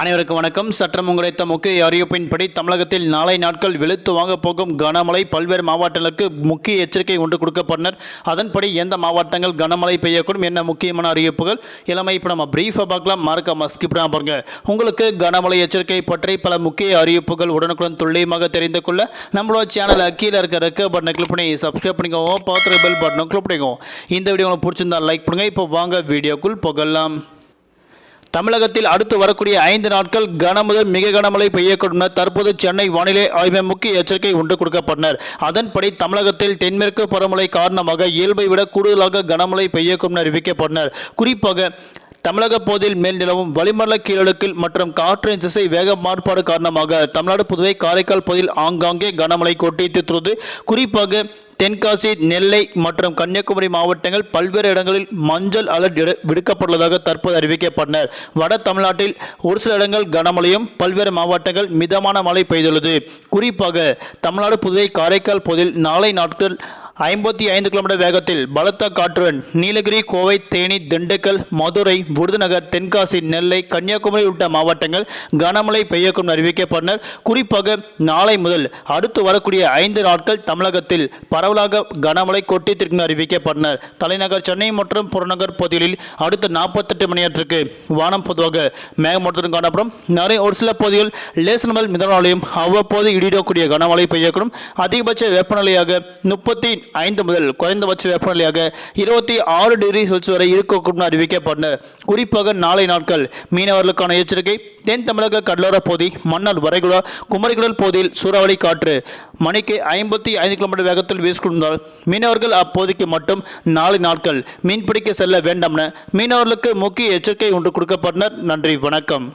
அனைவருக்கும் வணக்கம். சற்றம் உங்களைத்த முக்கிய அறிவிப்பின்படி தமிழகத்தில் நாளை நாட்கள் வெளுத்து வாங்க போகும் கனமழை பல்வேறு மாவட்டங்களுக்கு முக்கிய எச்சரிக்கை ஒன்று கொடுக்கப்பட்டனர். அதன்படி எந்த மாவட்டங்கள் கனமழை பெய்யக்கூடும் என்ன முக்கியமான அறிவிப்புகள்? இளமை இப்போ நம்ம பிரீஃபாக பார்க்கலாம். மறக்காம ஸ்கிப் பண்ணாம பாருங்க. உங்களுக்கு கனமழை எச்சரிக்கை பற்றி பல முக்கிய அறிவிப்புகள் உடனுக்குடன் துல்லியமாக தெரிந்து கொள்ள நம்மளோட சேனலை கீழே இருக்க ரெக்க பட்டனை கிளிக் பண்ணி சப்ஸ்கிரைப் பண்ணிக்கோங்க பார்த்து பெல் பட்டனை கிளிக் பண்ணிக்கோங்க இந்த வீடியோ உங்களுக்கு பிடிச்சிருந்தா லைக் பண்ணுங்க. இப்போ வாங்க வீடியோக்குள் போகலாம். தமிழகத்தில் அடுத்து வரக்கூடிய ஐந்து நாட்கள் கனமுதல் மிக கனமழை பெய்யக்கூடும். என தற்போது சென்னை வானிலை ஆய்வு முக்கிய எச்சரிக்கை ஒன்று கொடுக்கப்பட்டனர். அதன்படி தமிழகத்தில் தென்மேற்கு பருவமழை காரணமாக இயல்பை விட கூடுதலாக கனமழை பெய்யக்கூடும் என அறிவிக்கப்பட்டனர். குறிப்பாக தமிழக பகுதியில் மேல் நிலவும் வளிமண்டல கீழடுக்கில் மற்றும் காற்றின் திசை வேக மாறுபாடு காரணமாக தமிழ்நாடு புதுவை காரைக்கால் பகுதியில் ஆங்காங்கே கனமழை கொட்டித்துள்ளது குறிப்பாக தென்காசி நெல்லை மற்றும் கன்னியாகுமரி மாவட்டங்கள் பல்வேறு இடங்களில் மஞ்சள் அலர்ட் விடுக்கப்பட்டுள்ளதாக தற்போது அறிவிக்கப்பட்டனர். வட தமிழ்நாட்டில் ஒரு சில இடங்கள் கனமழையும் பல்வேறு மாவட்டங்கள் மிதமான மழை பெய்துள்ளது. குறிப்பாக தமிழ்நாடு புதுவை காரைக்கால் பகுதியில் நாளை நாட்கள் ஐம்பத்தி ஐந்து கிலோமீட்டர் வேகத்தில் பலத்த காற்றுடன் நீலகிரி கோவை தேனி திண்டுக்கல் மதுரை விருதுநகர் தென்காசி நெல்லை கன்னியாகுமரி உள்ளிட்ட மாவட்டங்கள் கனமழை பெய்யக்கும் அறிவிக்கப்பட்டனர். குறிப்பாக நாளை முதல் அடுத்து வரக்கூடிய ஐந்து நாட்கள் தமிழகத்தில் பரவலாக கனமழை கொட்டித்திற்கும் அறிவிக்கப்பட்டனர். தலைநகர் சென்னை மற்றும் புறநகர் பகுதிகளில் அடுத்த நாற்பத்தெட்டு மணி நேரத்திற்கு வானம் பொதுவாக மேகமூட்டத்துடன் காணப்படும். நிறைய ஒரு சில பகுதிகள் லேசன் முதல் மிதமாலையும் அவ்வப்போது இடிடக்கூடிய கனமழை பெய்யக்கூடும். அதிகபட்ச வெப்பநிலையாக முப்பத்தி ஐந்து முதல் குறைந்தபட்ச வெப்பநிலையாக இருபத்தி ஆறு டிகிரி செல்சியஸ் வரை இருக்கக்கூடும் அறிவிக்கப்பட்டனர் குறிப்பாக நாளை நாட்கள் மீனவர்களுக்கான எச்சரிக்கை தென் தமிழக கடலோர பகுதி மன்னார் வரைகுடா குமரிக்குடல் பகுதியில் சூறாவளி காற்று மணிக்கு ஐம்பத்தி ஐந்து கிலோமீட்டர் வேகத்தில் வீசிக்கொண்டால் மீனவர்கள் அப்போதைக்கு மட்டும் நாளை நாட்கள் மீன்பிடிக்க செல்ல வேண்டாம் என மீனவர்களுக்கு முக்கிய எச்சரிக்கை ஒன்று கொடுக்கப்பட்டனர். நன்றி வணக்கம்.